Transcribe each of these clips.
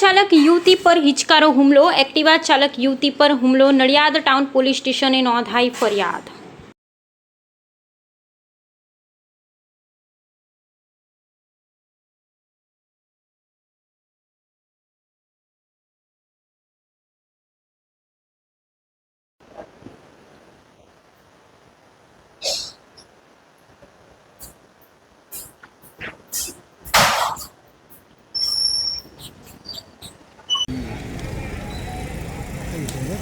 ચાલક યુવતી પર હિચકારો હુમલો. એક્ટિવા ચાલક યુવતી પર હુમલો. નડિયાદ ટાઉન પોલીસ સ્ટેશને નોંધાઈ ફરિયાદ. એટલે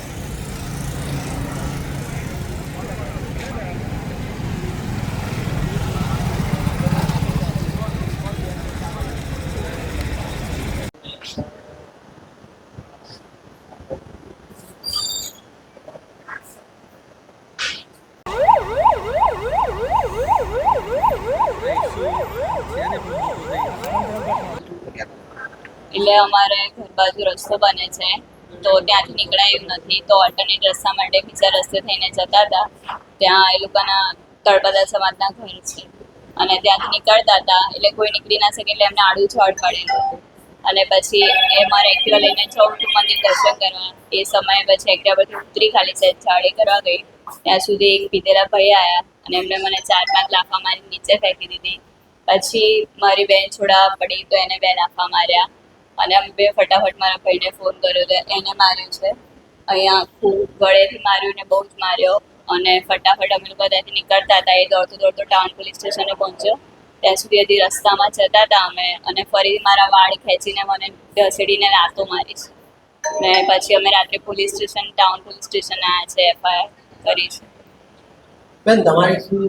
અમારે ઘર બાજુ રસ્તો બને છે. તો ત્યાંથી નીકળાય નથી. તો ઓલ્ટરનેટ રસ્તા માટે બીજા રસ્તે થઈને જતા હતા. ત્યાં એ લોકોના તળપદા સમાજના ઘર છે. અને ત્યાંથી નીકળતા હતા. એટલે કોઈ નીકળી ના શકે એટલે એમને આડું છોડ પડેલું હતું. અને પછી એ મારે એક્ટિવા લઈને જવું મંદિર દર્શન કરવા. એ સમયે પછી એક્ટિવા પરથી ઉતરી ખાલી છે ચાળી કરવા ગઈ. ત્યાં સુધી એક પીધેલા ભાઈ આવ્યા અને એમને મને ચાર પાંચ લાફા મારી નીચે ફેંકી દીધી. પછી મારી બેન છોડાવવા પડી તો એને બે લાફા માર્યા. અને અમે બે ફટાફટ મારા ભાઈને ફોન કર્યો તો એને માર્યું છે. અહીંયા આખું ગળેથી માર્યું ને બહુ જ માર્યો અને ફટાફટ અમે લોકો ત્યાંથી નીકળતા હતા. એ દોડતો દોડતો ટાઉન પોલીસ સ્ટેશને પહોંચ્યો. ત્યાં સુધી હજી રસ્તામાં જતા હતા અમે અને ફરી મારા વાળ ખેંચીને મને ઢસડીને લાતો મારી છે. ને પછી અમે રાત્રે police station town police station આવ્યા છે એફઆઈઆર કરી છે. બેન, તમારી શું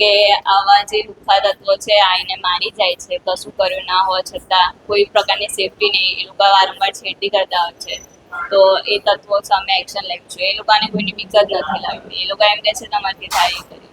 કે આવા જે લુખ્ખા તત્વો છે આઈને મારી જાય છે. કશું કર્યું ના હોવા છતાં કોઈ પ્રકારની સેફટી નહીં એ લોકો વારંવાર છેડતી કરતા હોય છે. તો એ તત્વો સામે એક્શન લેવું જોઈએ. એ લોકોને કોઈની બીક જ નથી લાગતી. એ લોકો એમ કહે છે, તમારથી થાય એ